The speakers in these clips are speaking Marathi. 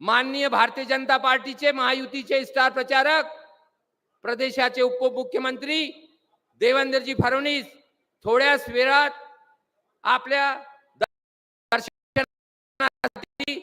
माननीय भारतीय जनता पार्टीचे महायुतीचे स्टार प्रचारक प्रदेशाचे उपमुख्यमंत्री देवेंद्रजी फडणवीस थोड्याच वेळात आपल्या दर्शनासाठी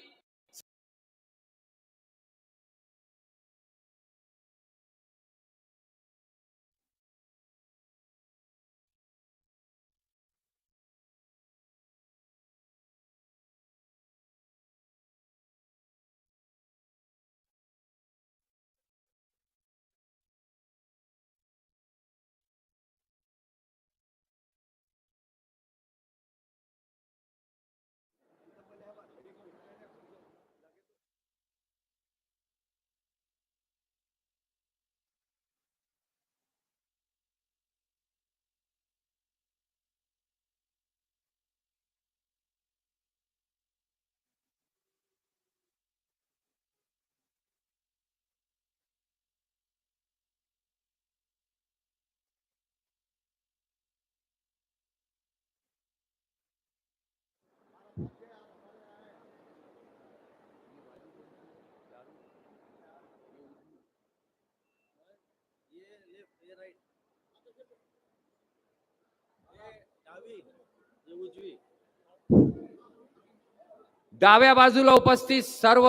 डाव्या बाजूला उपस्थित सर्व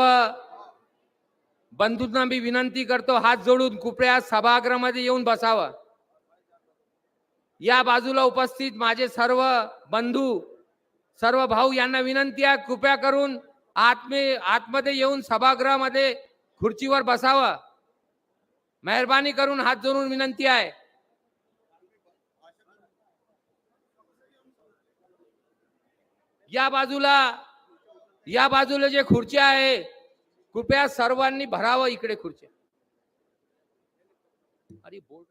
बंधूंना मी विनंती करतो हात जोडून कृपया सभागृहामध्ये येऊन बसावं. या बाजूला उपस्थित माझे सर्व बंधू सर्व भाऊ यांना विनंती आहे कृपया करून आत्मे आतमध्ये येऊन सभागृहामध्ये खुर्चीवर बसावं. मेहरबानी करून हात जोडून विनंती आहे. या बाजूला या बाजूला जे खुर्च्या आहे कृपया सर्वांनी भरावं इकडे खुर्च्या अरे बोल